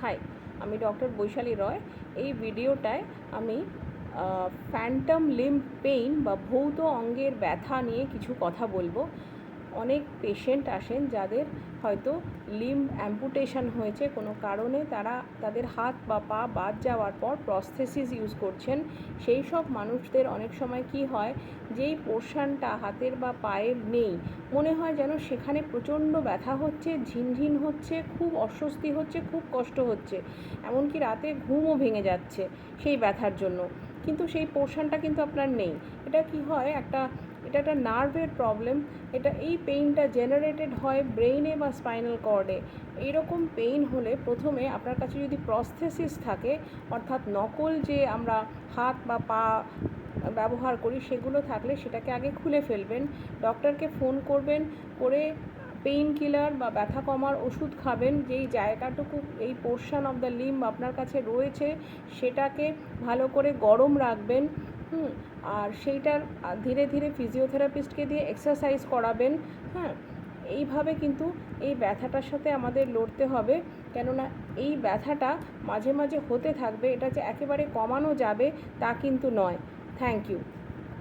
High, আমি doctor Vaishali রয়। এই ভিডিওটায় আমি ফ্যান্টাম লিম্প পেইন বা ভৌত অঙ্গের ব্যথা নিয়ে কিছু কথা বলব। অনেক পেশেন্ট আসেন যাদের হয়তো লিম অ্যাম্পুটেশন হয়েছে। কোনো কারণে তারা তাদের হাত বা পা বাদ যাওয়ার পর প্রস্থেসিস ইউজ করছেন। সেই সব মানুষদের অনেক সময় কি হয়, যেই পোর্শনটা হাতের বা পায়ের নেই, মনে হয় যেন সেখানে প্রচণ্ড ব্যথা হচ্ছে, ঝিনঝিন হচ্ছে, খুব অস্বস্তি হচ্ছে, খুব কষ্ট হচ্ছে। এমনকি রাতে ঘুমও ভেঙে যাচ্ছে সেই ব্যথার জন্য। কিন্তু সেই পোর্শনটা কিন্তু আপনার নেই। এটা কি হয়, একটা এটা একটা নার্ভের প্রবলেম এটা এই পেইনটা জেনারেটেড হয় ব্রেইনে বা স্পাইনাল কর্ডে এইরকম পেইন হলে প্রথমে আপনার কাছে যদি প্রস্থেসিস থাকে, অর্থাৎ নকল যে আমরা হাত বা পা ব্যবহার করি, সেগুলো থাকলে সেটাকে আগে খুলে ফেলবেন। ডক্টরকে ফোন করবেন, করে পেইন কিলার বা ব্যথা কমার ওষুধ খাবেন, যেই জায়গাটুকু এই পোর্শন অফ দ্য লিম্ব আপনার কাছে রয়েছে, সেটাকে ভালো করে গরম রাখবেন। হুম, আর সেইটার ধীরে ধীরে ফিজিওথেরাপিস্টকে দিয়ে এক্সারসাইজ করাবেন হ্যাঁ? এইভাবে কিন্তু এই ব্যথাটার সাথে আমাদের লড়তে হবে, কেননা এই ব্যথাটা মাঝে মাঝে হতে থাকবে, এটা যে একেবারে কমানো যাবে তা কিন্তু নয়। Thank you